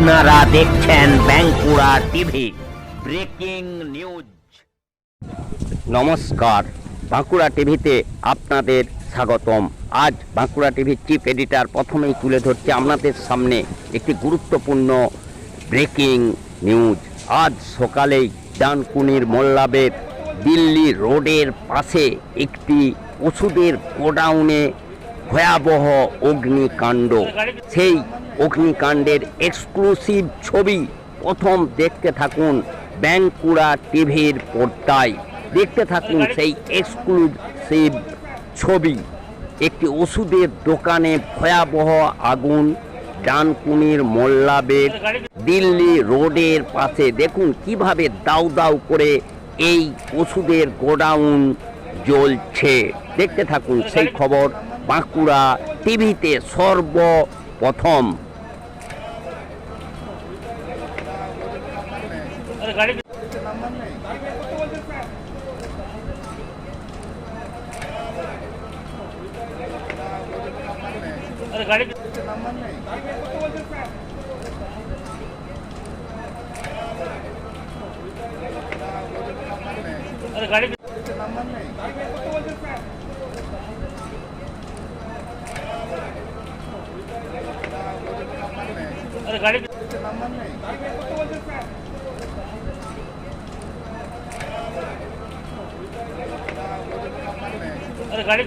আপনারা দেখছেন Bankura TV, breaking news. নমস্কার, বাঁকুড়া টিভিতে আপনাদের স্বাগতম। আজ বাঁকুড়া টিভির চিফ এডিটর প্রথমেই তুলে ধরছে আপনাদের সামনে একটি গুরুত্বপূর্ণ ব্রেকিং নিউজ। আজ সকালেই ডানকুনির মোল্লাবের দিল্লি রোডের পাশে একটি ওষুধের গোডাউনে ভয়াবহ অগ্নিকাণ্ড। সেই অগ্নিকাণ্ডের এক্সক্লুসিভ ছবি প্রথম দেখতে থাকুন ব্যাঙ্কুড়া টিভির পর্দায়। দেখতে থাকুন সেই এক্সক্লুসিভ ছবি। একটি ওষুধের দোকানে ভয়াবহ আগুন, ডানকুনির মোল্লাবের দিল্লি রোডের পাশে। দেখুন কীভাবে দাউ দাউ করে এই ওষুধের গোডাউন জ্বলছে। দেখতে থাকুন সেই খবর বাঁকুড়া টিভিতে সর্বপ্রথম। गाड़ी अरे गाड़ी अरे गाड़ी अरे गाड़ी ಗಾಡಿ